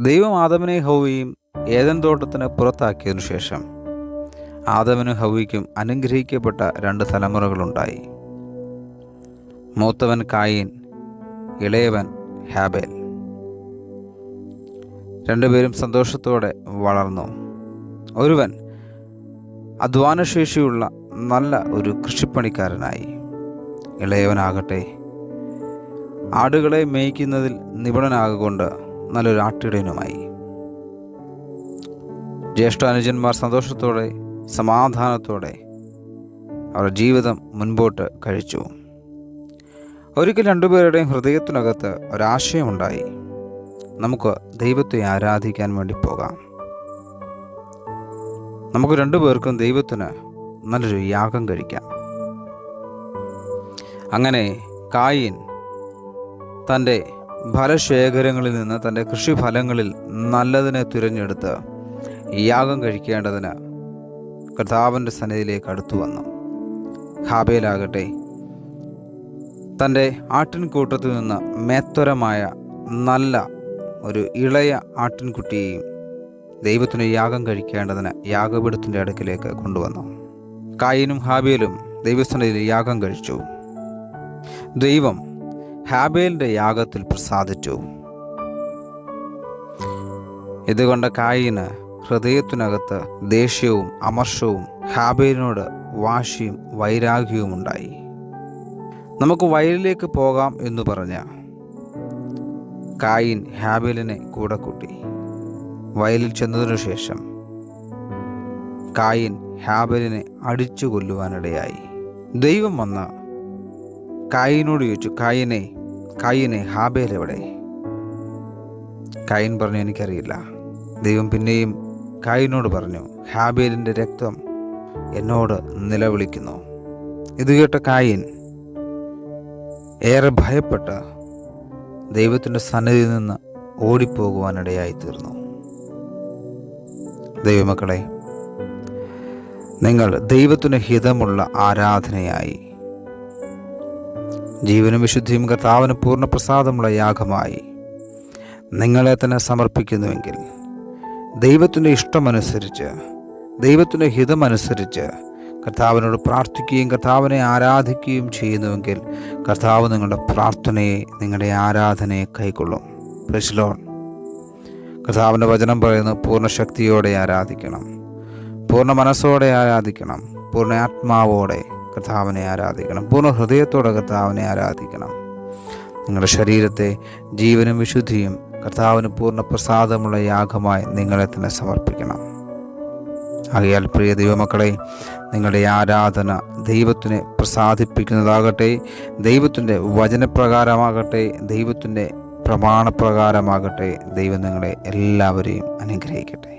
ദൈവം ആദമനെ ഹൗവയും ഏതൻ തോട്ടത്തിന് പുറത്താക്കിയതിനു ശേഷം ആദമനും ഹൗവിക്കും അനുഗ്രഹിക്കപ്പെട്ട രണ്ട് തലമുറകളുണ്ടായി. മൂത്തവൻ കായിൻ ഇളയവൻ ഹാബേൽ. രണ്ടുപേരും സന്തോഷത്തോടെ വളർന്നു. ഒരുവൻ അധ്വാനശേഷിയുള്ള നല്ല ഒരു കൃഷിപ്പണിക്കാരനായി. ഇളയവനാകട്ടെ ആടുകളെ മേയ്ക്കുന്നതിൽ നിപുണനാകൊണ്ട് നല്ലൊരു ആട്ടിടയനുമായി ജ്യേഷ്ഠ അനുജന്മാർ സന്തോഷത്തോടെ സമാധാനത്തോടെ അവരുടെ ജീവിതം മുൻപോട്ട് കഴിച്ചു. ഒരിക്കൽ രണ്ടുപേരുടെയും ഹൃദയത്തിനകത്ത് ഒരാശയമുണ്ടായി. നമുക്ക് ദൈവത്തെ ആരാധിക്കാൻ വേണ്ടി പോകാം. നമുക്ക് രണ്ടുപേർക്കും ദൈവത്തിന് നല്ലൊരു യാഗം കഴിക്കാം. അങ്ങനെ കായിൻ തന്റെ ഫലശേഖരങ്ങളിൽ നിന്ന് തന്റെ കൃഷിഫലങ്ങളിൽ നല്ലതിനെ തിരഞ്ഞെടുത്ത് യാഗം കഴിക്കേണ്ടതിന് കർത്താവിന്റെ സന്നിധിയിലേക്ക് അടുത്തു വന്നു. ഹാബേലാകട്ടെ തന്റെ ആട്ടിൻകൂട്ടത്തിൽ നിന്ന് മേത്തരമായ നല്ല ഒരു ഇളയ ആട്ടിൻകുട്ടിയെയും ദൈവത്തിന് യാഗം കഴിക്കേണ്ടതിന് യാഗപീഠത്തിന്റെ അടുക്കിലേക്ക് കൊണ്ടുവന്നു. കായിനും ഹാബേലും ദൈവസന്നിധിയിൽ യാഗം കഴിച്ചു. ദൈവം ഹാബേലിന്റെ യാഗത്തിൽ പ്രസാദിച്ചു. ഇതുകൊണ്ട് കായിന് ഹൃദയത്തിനകത്ത് ദേഷ്യവും അമർഷവും ഹാബേലിനോട് വാശിയും വൈരാഗ്യവും ഉണ്ടായി. നമുക്ക് വയലിലേക്ക് പോകാം എന്ന് പറഞ്ഞ കായിൻ ഹാബേലിനെ കൂടെ കൂട്ടി. വയലിൽ ചെന്നതിനു ശേഷം കായിൻ ഹാബേലിനെ അടിച്ചു കൊല്ലുവാനിടയായി. ദൈവം വന്ന കായിനോട് ചോദിച്ചു കായിനെ കായിനെ ഹാബേൽ എവിടെ? കൈൻ പറഞ്ഞു എനിക്കറിയില്ല. ദൈവം പിന്നെയും കൈനോട് പറഞ്ഞു ഹാബേലിന്റെ രക്തം എന്നോട് നിലവിളിക്കുന്നു. ഇത് കേട്ട കായിൻ ഏറെ ഭയപ്പെട്ട് ദൈവത്തിന്റെ സന്നിധിയിൽ നിന്ന് ഓടിപ്പോകുവാനിടയായി തീർന്നു ദൈവമക്കളെ നിങ്ങൾ ദൈവത്തിന് ഹിതമുള്ള ആരാധനയായി ജീവനും വിശുദ്ധിയും കർത്താവിന് പൂർണ പ്രസാദമുള്ള യാഗമായി നിങ്ങളെ തന്നെ സമർപ്പിക്കുന്നുവെങ്കിൽ ദൈവത്തിന്റെ ഇഷ്ടമനുസരിച്ച് ദൈവത്തിന്റെ ഹിതമനുസരിച്ച് കർത്താവിനോട് പ്രാർത്ഥിക്കുകയും കർത്താവിനെ ആരാധിക്കുകയും ചെയ്യുന്നുവെങ്കിൽ കർത്താവ് നിങ്ങളുടെ പ്രാർത്ഥനയെ നിങ്ങളുടെ ആരാധനയെ കൈക്കൊള്ളും. പ്രശ്ലോൺ കർത്താവിന്റെ വചനം പറയുന്നു പൂർണ ശക്തിയോടെ ആരാധിക്കണം പൂർണ മനസ്സോടെ ആരാധിക്കണം പൂർണ ആത്മാവോടെ കർത്താവിനെ ആരാധിക്കണം. പൂർണ ഹൃദയത്തോടെ കർത്താവിനെ ആരാധിക്കണം. നിങ്ങളുടെ ശരീരത്തെ ജീവനും വിശുദ്ധിയും കർത്താവിന് പൂർണ പ്രസാദമുള്ള യാഗമായി നിങ്ങളെ തന്നെ സമർപ്പിക്കണം. ആകയാൽ പ്രിയ ദൈവമക്കളെ നിങ്ങളുടെ ആരാധന ദൈവത്തിനെ പ്രസാദിപ്പിക്കുന്നതാകട്ടെ ദൈവത്തിന്റെ വചനപ്രകാരമാകട്ടെ ദൈവത്തിന്റെ പ്രമാണപ്രകാരമാകട്ടെ ദൈവം നിങ്ങളെ എല്ലാവരെയും അനുഗ്രഹിക്കട്ടെ.